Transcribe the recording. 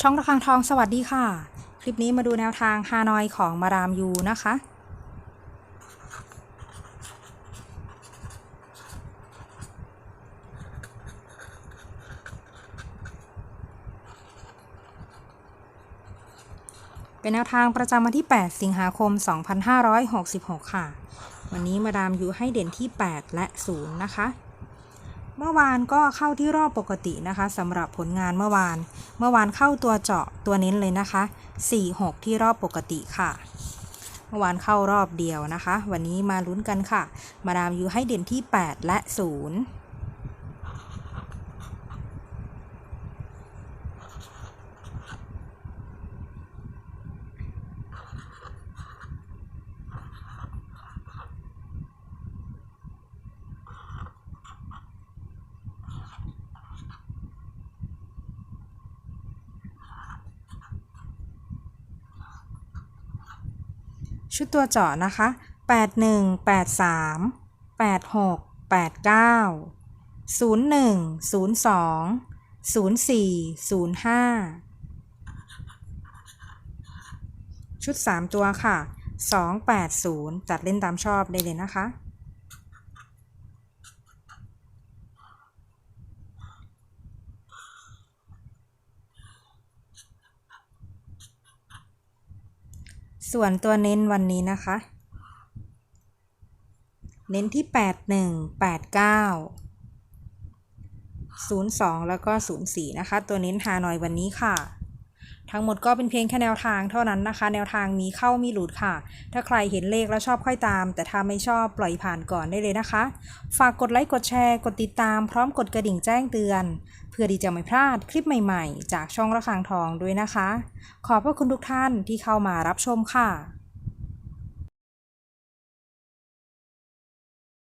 ช่องระฆังทองสวัสดีค่ะ คลิปนี้มาดูแนวทางฮานอยของมารามยูนะคะ เป็นแนวทางประจำวันที่ 8 สิงหาคม 2566 ค่ะ วันนี้มาดามยูให้เด่นที่ 8 และ 0 นะคะ เมื่อวานก็เข้าที่รอบปกตินะคะสำหรับผลงานเมื่อวาน เมื่อวานเข้าตัวเจาะตัวเน้นเลยนะคะ 4-6 ที่รอบปกติค่ะ เมื่อวานเข้ารอบเดียวนะคะ วันนี้มาลุ้นกันค่ะ มาดามยูให้เด่นที่ 8 และ 0 ชุดตัวเจาะนะคะ 81 83 86 89 01 02 04 05 ชุด 3 ตัวค่ะ 280 จัดเล่นตามชอบได้เลยนะคะ ส่วนตัวเน้นวันนี้นะคะ เน้นที่ 81 89 02 แล้วก็ 04 นะคะ ตัวเน้นฮานอยวันนี้ค่ะ ทั้งหมดก็เป็นเพียงแค่แนวทางเท่านั้นนะคะ แนวทางมีเข้ามีหลุดค่ะ ถ้าใครเห็นเลขแล้วชอบค่อยตาม แต่ถ้าไม่ชอบปล่อยผ่านก่อนได้เลยนะคะ ฝากกดไลค์กดแชร์กดติดตามพร้อมกดกระดิ่งแจ้งเตือน เพื่อที่จะไม่พลาดคลิปใหม่ ๆ จากช่องระฆังทองด้วยนะคะ ขอบพระคุณทุกท่านที่เข้ามารับชมค่ะ